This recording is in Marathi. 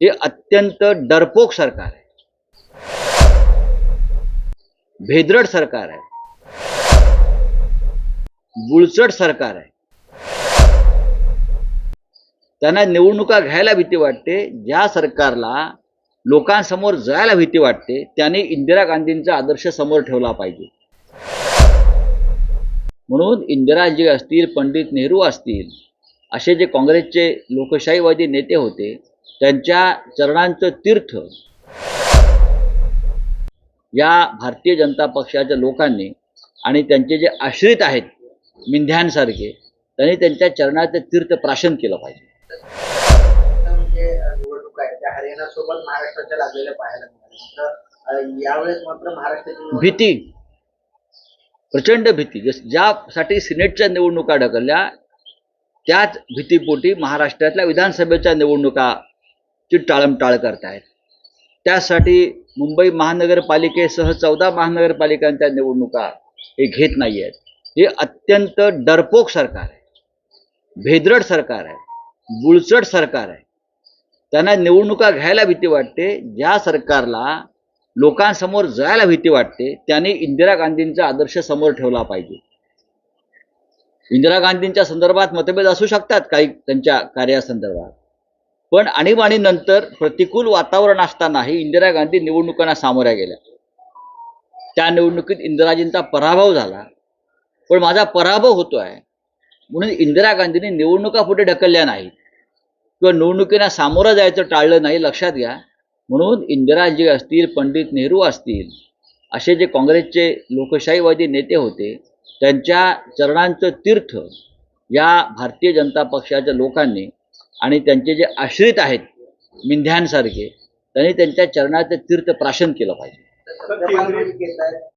हे अत्यंत डरपोक सरकार आहे. भेदरड सरकार आहे. बुळचट सरकार आहे. त्यांना निवडणुका घ्यायला भीती वाटते. ज्या सरकारला लोकांसमोर जायला भीती वाटते त्याने इंदिरा गांधींचा आदर्श समोर ठेवला पाहिजे. म्हणून इंदिराजी असतील पंडित नेहरू असतील असे जे काँग्रेसचे लोकशाहीवादी नेते होते त्यांच्या चरणांचं तीर्थ या भारतीय जनता पक्षाच्या लोकांनी आणि त्यांचे जे आश्रित आहेत मिंध्यांसारखे त्यांनी त्यांच्या चरणाचं तीर्थ प्राशन केलं पाहिजे. म्हणजे निवडणूक निवडणूक- भीती प्रचंड भीती. ज्यासाठी सिनेटच्या निवडणुका ढकलल्या त्याच भीतीपोटी महाराष्ट्रातल्या विधानसभेच्या ची टाळमटाळ करतायत. त्यासाठी मुंबई महानगरपालिकेसह चौदा महानगरपालिकांच्या निवडणुका हे घेत नाही आहेत हे अत्यंत डरपोक सरकार आहे. भेदरड सरकार आहे. बुळचट सरकार आहे. त्यांना निवडणुका घ्यायला भीती वाटते. ज्या सरकारला लोकांसमोर जायला भीती वाटते त्याने इंदिरा गांधींचा आदर्श समोर ठेवला पाहिजे. इंदिरा गांधींच्या संदर्भात मतभेद असू शकतात काही त्यांच्या कार्यासंदर्भात. पण आणीबाणीनंतर प्रतिकूल वातावरण असतानाही इंदिरा गांधी निवडणुकांना सामोऱ्या गेल्या. त्या निवडणुकीत इंदिराजींचा पराभव झाला. पण माझा पराभव होतो आहे म्हणून इंदिरा गांधींनी निवडणुका पुढे ढकलल्या नाहीत. किंवा निवडणुकींना सामोरं जायचं टाळलं नाही लक्षात घ्या. म्हणून इंदिराजी असतील पंडित नेहरू असतील असे जे काँग्रेसचे लोकशाहीवादी नेते होते त्यांच्या चरणांचं तीर्थ या भारतीय जनता पक्षाच्या लोकांनी आणि त्यांचे जे आश्रित आहेत मिंध्यांसारखे त्यांनी त्यांच्या चरणाचं तीर्थ प्राशन केलं पाहिजे.